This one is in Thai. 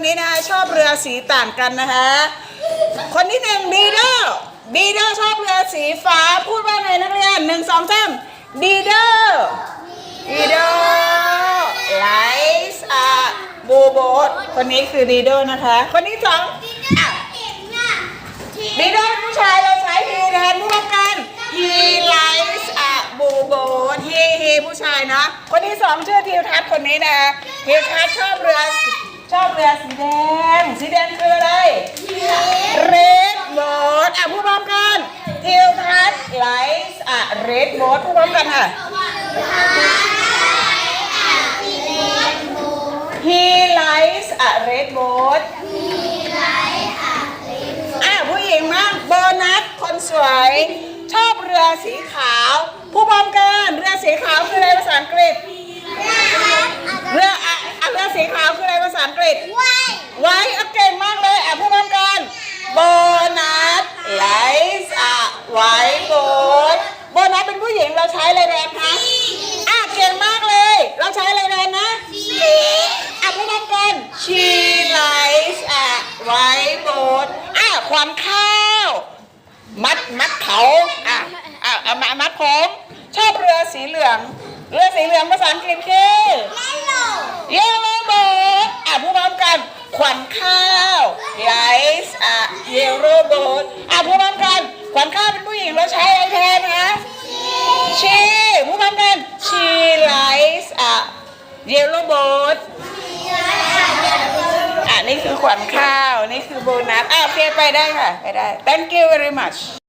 คนนี้นะคะชอบเรือสีต่างกันนะคะคนที่หนึ่งดีโดอร์ดีโดอร์ชอบเรือสีฟ้าพูดว่าไงนักเรียนหนึ่งสองสามดีโดอร์ดีโดอร์ไลส์อะบูโบสคนนี้คือดีโดอร์นะคะ คนที่สองดีโดเป็นผู้ชายเราใช้ฮีแทนร่วมกัน he likes a boo boat he he ผู้ชายนะ คนที่สองชื่อทิวทัศน์คนนี้นะทิวทัศน์ชอบเรือ ชอบเรือสีแดง สีแดงคืออะไร red boat อะพูดพร้อมกันทิวทัศน์ likes a red boat พูดพร้อมกันค่ะ he likes a red boat อะผู้หญิงมากโบนัสคนสวย ชอบเรือสีขาว ผู้พร้อมกัน เรือสีขาวคืออะไรภาษาอังกฤษ เรืออะอะเรือสีขาวคืออะไรภาษาอังกฤษ ไว้อะเก่งมากเลยอะผู้พร้อมกันโบนัสไลส์อะไว้โบนโบนัสเป็นผู้หญิงเราใช้อะไรแทนคะอะเก่งมากเลย เราใช้อะไรแทนนะอะผู้พร้อมกัน she likes อะไว้โบนอะควันข้าว มัดมัดเขาอะอะอะมามัดผมชอบเรือสีเหลือง เรือสีเหลืองภาษาอังกฤษคือเเยลโลโบทอะพูดพร้อมกันขวัญข้าวเป็นผู้หญิงเราใช้อะไรแทนนะชีพูดพร้อมกัน she likes อะเยลโล่บทอะนี่คือขวัญข้าว นี่คือโบนัสอะโอเคไปได้ค่ะ ไปได้ thank you very much